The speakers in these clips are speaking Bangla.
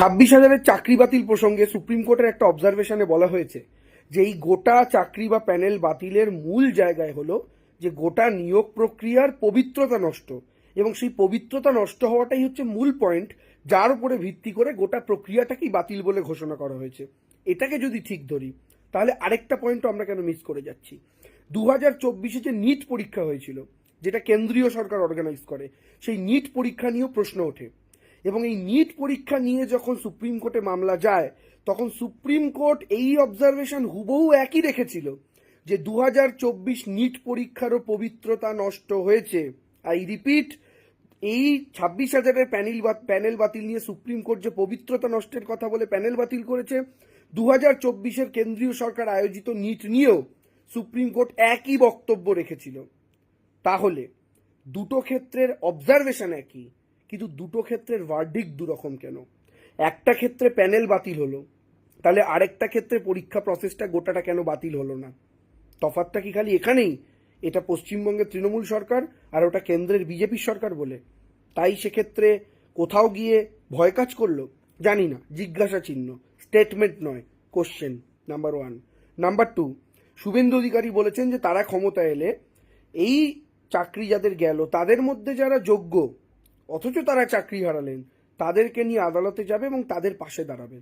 ছাব্বিশ হাজারের চাকরি বাতিল প্রসঙ্গে সুপ্রিম কোর্টের একটা অবজারভেশনে বলা হয়েছে যে এই গোটা চাকরি বা প্যানেল বাতিলের মূল জায়গায় হলো যে গোটা নিয়োগ প্রক্রিয়ার পবিত্রতা নষ্ট এবং সেই পবিত্রতা নষ্ট হওয়াটাই হচ্ছে মূল পয়েন্ট যার উপরে ভিত্তি করে গোটা প্রক্রিয়াটাকেই বাতিল বলে ঘোষণা করা হয়েছে। এটাকে যদি ঠিক ধরি, তাহলে আরেকটা পয়েন্টও আমরা কেন মিস করে যাচ্ছি? দু হাজার চব্বিশে যে নিট পরীক্ষা হয়েছিল, যেটা কেন্দ্রীয় সরকার অর্গানাইজ করে, সেই নিট পরীক্ষা নিয়েও প্রশ্ন ওঠে। এবং এই নিট পরীক্ষা নিয়ে যখন সুপ্রিম কোর্টে মামলা যায়, তখন সুপ্রিম কোর্ট এই অবজারভেশন হুবহু একই রেখেছিল যে দু হাজার চব্বিশ নিট পরীক্ষারও পবিত্রতা নষ্ট হয়েছে। আই রিপিট এই ছাব্বিশ হাজারের প্যানেল প্যানেল বাতিল নিয়ে সুপ্রিম কোর্ট যে পবিত্রতা নষ্টের কথা বলে প্যানেল বাতিল করেছে দু হাজার চব্বিশের কেন্দ্রীয় সরকার আয়োজিত নিট নিয়েও সুপ্রিম কোর্ট একই বক্তব্য রেখেছিল। তাহলে, দুটো ক্ষেত্রের অবজারভেশন একই। কিন্তু দুটো ক্ষেত্রের ভার্ডিক দুরকম কেন? একটা ক্ষেত্রে প্যানেল বাতিল হলো, তাহলে আরেকটা ক্ষেত্রে পরীক্ষা প্রসেসটা গোটাটা কেন বাতিল হলো না? তফাতটা কি খালি এখানেই? এটা পশ্চিমবঙ্গের তৃণমূল সরকার আর ওটা কেন্দ্রের বিজেপি সরকার বলে। তাই সেক্ষেত্রে কোথাও গিয়ে ভয় কাজ করল? জানি না, জিজ্ঞাসা চিহ্ন স্টেটমেন্ট নয় question number one number two Suvendu Adhikari বলেছেন যে তারা ক্ষমতা এলে এই চাকরি যাদের গেল, তাদের মধ্যে যারা যোগ্য অথচ তারা চাকরি হারালেন। তাদেরকে নিয়ে আদালতে যাবে এবং তাদের পাশে দাঁড়াবে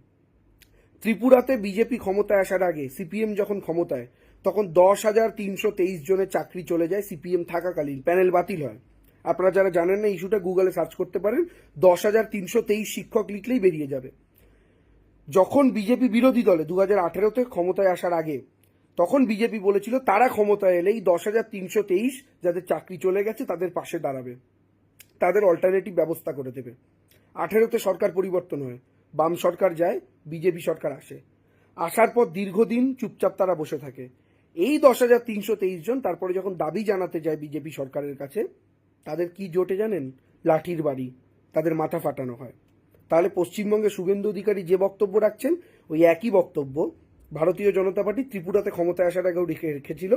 ত্রিপুরাতে বিজেপি ক্ষমতায় আসার আগে সিপিএম যখন ক্ষমতায়, তখন দশ হাজার তিনশো তেইশ জনের চাকরি চলে যায়, সিপিএম থাকাকালীন। প্যানেল বাতিল হয়। আপনারা যারা জানেন না, ইস্যুটা গুগলে সার্চ করতে পারেন। দশ হাজার তিনশো তেইশ শিক্ষক লিখলেই বেরিয়ে যাবে। যখন বিজেপি বিরোধী দলে দু হাজার আঠেরোতে ক্ষমতায় আসার আগে, তখন বিজেপি বলেছিল, তারা ক্ষমতায় এলেই দশ হাজার তিনশো তেইশ যাদের চাকরি চলে গেছে, তাদের পাশে দাঁড়াবে। তাদের অল্টারনেটিভ ব্যবস্থা করে দেবে। আঠেরোতে সরকার পরিবর্তন হয়। বাম সরকার যায়, বিজেপি সরকার আসে। আসার পর দীর্ঘদিন চুপচাপ তারা বসে থাকে। এই দশ হাজার তিনশো তেইশ জন তারপরে যখন দাবি জানাতে যায় বিজেপি সরকারের কাছে, তাদের কি জোটে জানেন? লাঠির বাড়ি। তাদের মাথা ফাটানো হয়। তাহলে পশ্চিমবঙ্গে শুভেন্দু অধিকারী যে বক্তব্য রাখছেন, ওই একই বক্তব্য। ভারতীয় জনতা পার্টি ত্রিপুরাতে ক্ষমতায় আসার আগেও রেখে রেখেছিল।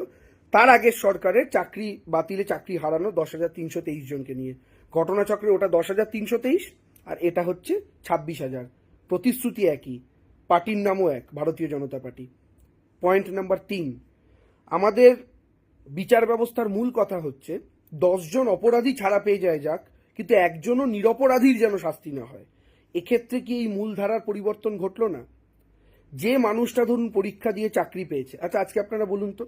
তার আগের সরকারের চাকরি বাতিলে চাকরি হারানো দশ হাজার তিনশো তেইশ জনকে নিয়ে। ঘটনাচক্রে ওটা দশ হাজার তিনশো তেইশ, আর এটা হচ্ছে ছাব্বিশ হাজার। প্রতিশ্রুতি একই, পার্টির নামও এক, ভারতীয় জনতা পার্টি। পয়েন্ট নাম্বার তিন, আমাদের বিচার ব্যবস্থার মূল কথা হচ্ছে দশজন অপরাধী ছাড়া পেয়ে যায় যাক, কিন্তু একজনও নিরপরাধীর যেন শাস্তি না হয়। এক্ষেত্রে কি এই মূল ধারার পরিবর্তন ঘটলো না? যে মানুষটা ধরুন পরীক্ষা দিয়ে চাকরি পেয়েছে আচ্ছা আজকে আপনারা বলুন তো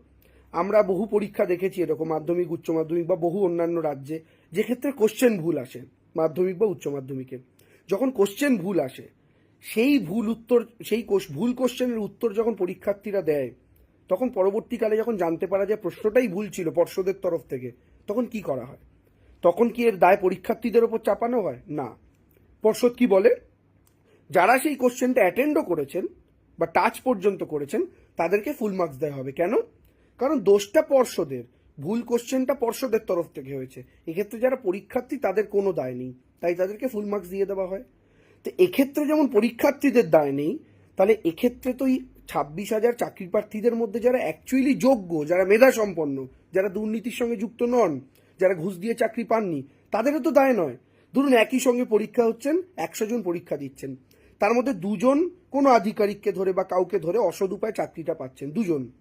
আমরা বহু পরীক্ষা দেখেছি এরকম, মাধ্যমিক, উচ্চ মাধ্যমিক বা বহু অন্যান্য রাজ্যে, যে ক্ষেত্রে কোশ্চেন ভুল আসে, মাধ্যমিক বা উচ্চ মাধ্যমিকে। যখন কোশ্চেন ভুল আসে, সেই ভুল উত্তর, সেই ভুল কোশ্চেনের উত্তর যখন পরীক্ষার্থীরা দেয়, তখন পরবর্তীকালে যখন জানতে পারা যায় প্রশ্নটাই ভুল ছিল পর্ষদের তরফ থেকে, তখন কি করা হয়? তখন কি এর দায় পরীক্ষার্থীদের ওপর চাপানো হয়? না। পর্ষদ কি বলে? যারা সেই কোশ্চেনটা অ্যাটেন্ডও করেছেন বা টাচ পর্যন্ত করেছেন, তাদেরকে ফুল মার্কস দেওয়া হবে। কেন? কারণ দোষটা পর্ষদের, ভুল কোশ্চেনটা পর্ষদের তরফ থেকে হয়েছে। এক্ষেত্রে যারা পরীক্ষার্থী, তাদের কোনো দায় নেই। তাই তাদেরকে ফুল মার্কস দিয়ে দেওয়া হয়। তো এক্ষেত্রে যেমন পরীক্ষার্থীদের দায় নেই, তাহলে এক্ষেত্রে তো এই ছাব্বিশ হাজার চাকরি প্রার্থীদের মধ্যে যারা অ্যাকচুয়ালি যোগ্য, যারা মেধা সম্পন্ন যারা দুর্নীতির সঙ্গে যুক্ত নন, যারা ঘুষ দিয়ে চাকরি পাননি, তাদেরও তো দায় নয়। ধরুন একই সঙ্গে পরীক্ষা হচ্ছেন, একশো জন পরীক্ষা দিচ্ছেন। তার মধ্যে দুজন কোনো আধিকারিককে ধরে বা কাউকে ধরে অসদ উপায় চাকরিটা পাচ্ছেন, দুজন।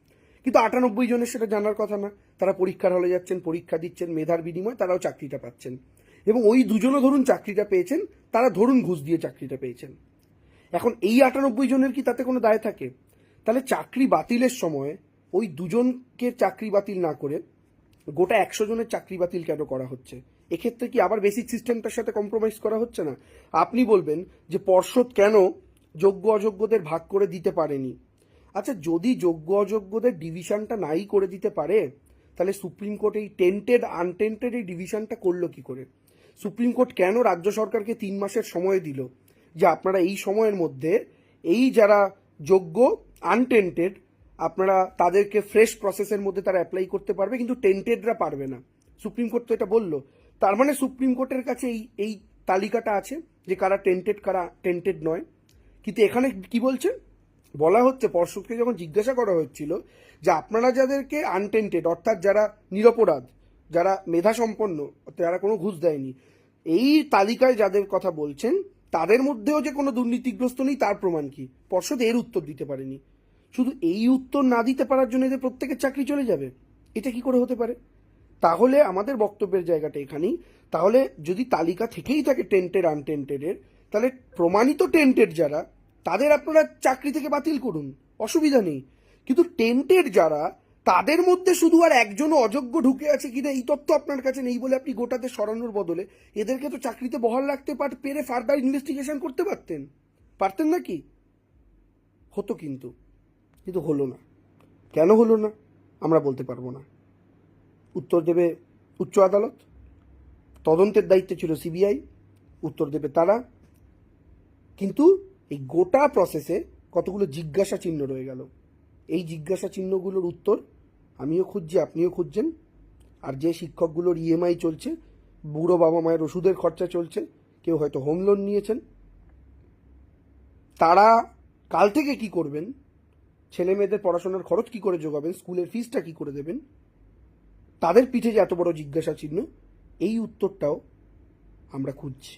কিন্তু আটানব্বই জনের সেটা জানার কথা না। তারা পরীক্ষার হলে যাচ্ছেন, পরীক্ষা দিচ্ছেন, মেধার বিনিময়ে তারাও চাকরিটা পাচ্ছেন। এবং ওই দুজনও ধরুন চাকরিটা পেয়েছেন, তারা ধরুন ঘুষ দিয়ে চাকরিটা পেয়েছেন। এখন এই আটানব্বই জনের কি তাতে কোনো দায় থাকে? তাহলে চাকরি বাতিলের সময় ওই দুজনকে চাকরি বাতিল না করে গোটা একশো জনের চাকরি বাতিল কেন করা হচ্ছে? এক্ষেত্রে কি আবার বেসিক সিস্টেমটার সাথে কম্প্রোমাইজ করা হচ্ছে না? আপনি বলবেন যে পর্ষদ কেন যোগ্য অযোগ্যদের ভাগ করে দিতে পারেনি? আচ্ছা যদি যোগ্য অযোগ্যদের ডিভিশনটা নাই করে দিতে পারে, তাহলে সুপ্রিম কোর্ট এই টেন্টেড আনটেন্টেড এই ডিভিশনটা করল কি করে? সুপ্রিম কোর্ট কেন রাজ্য সরকারকে তিন মাসের সময় দিল? যে আপনারা এই সময়ের মধ্যে এই যারা যোগ্য আনটেন্টেড আপনারা তাদেরকে ফ্রেশ প্রসেসের মধ্যে তারা অ্যাপ্লাই করতে পারবে, কিন্তু টেন্টেডরা পারবে না। সুপ্রিম কোর্ট তো এটা বলল। তার মানে সুপ্রিম কোর্টের কাছে এই এই তালিকাটা আছে যে কারা টেন্টেড কারা টেন্টেড নয়। কিন্তু এখানে কি বলছেন? বলা হচ্ছে পর্ষদকে যখন জিজ্ঞাসা করা হচ্ছিল যে আপনারা যাদেরকে আনটেন্টেড অর্থাৎ যারা নিরপরাধ, যারা মেধা সম্পন্ন যারা কোনো ঘুষ দেয়নি, এই তালিকায় যাদের কথা বলছেন, তাদের মধ্যেও যে কোনো দুর্নীতিগ্রস্ত নেই, তার প্রমাণ কি? পর্ষদ এর উত্তর দিতে পারেনি। শুধু এই উত্তর না দিতে পারার জন্য এদের প্রত্যেকের চাকরি চলে যাবে? এটা কি করে হতে পারে? তাহলে আমাদের বক্তব্যের জায়গাটা এখানেই। তাহলে যদি তালিকা থেকেই থাকে টেন্টেড আনটেন্টেডের তাহলে প্রমাণিত টেন্টেড যারা তাদের আপনারা চাকরি থেকে বাতিল করুন, অসুবিধা নেই। কিন্তু টেন্টেড যারা, তাদের মধ্যে শুধু আর একজনও অযোগ্য ঢুকে আছে কিনা, এই তথ্য আপনার কাছে নেই বলে আপনি গোটাতে সরানোর বদলে এদেরকে তো চাকরিতে বহাল রাখতে পার, পেরে ফার্দার ইনভেস্টিগেশন করতে পারতেন। পারতেন না কি? হতো কিন্তু। কিন্তু হলো না। কেন হলো না? আমরা বলতে পারব না। উত্তর দেবে উচ্চ আদালত। তদন্তের দায়িত্বে ছিল সিবিআই। উত্তর দেবে তারা। কিন্তু এই গোটা প্রসেসে কতগুলো জিজ্ঞাসা চিহ্ন রয়ে গেল। এই জিজ্ঞাসা চিহ্নগুলোর উত্তর আমিও খুঁজছি, আপনিও খুঁজছেন। আর যে শিক্ষকগুলোর ইএমআই চলছে, বুড়ো বাবা মায়ের ওষুধের খরচা চলছে, কেউ হয়তো হোম লোন নিয়েছেন। তারা কাল থেকে কি করবেন? ছেলে মেয়েদের পড়াশোনার খরচ কি করে যোগাবেন? স্কুলের ফিসটা কি করে দেবেন? তাদের পিঠে যে এত বড় জিজ্ঞাসা চিহ্ন, এই উত্তরটাও আমরা খুঁজছি।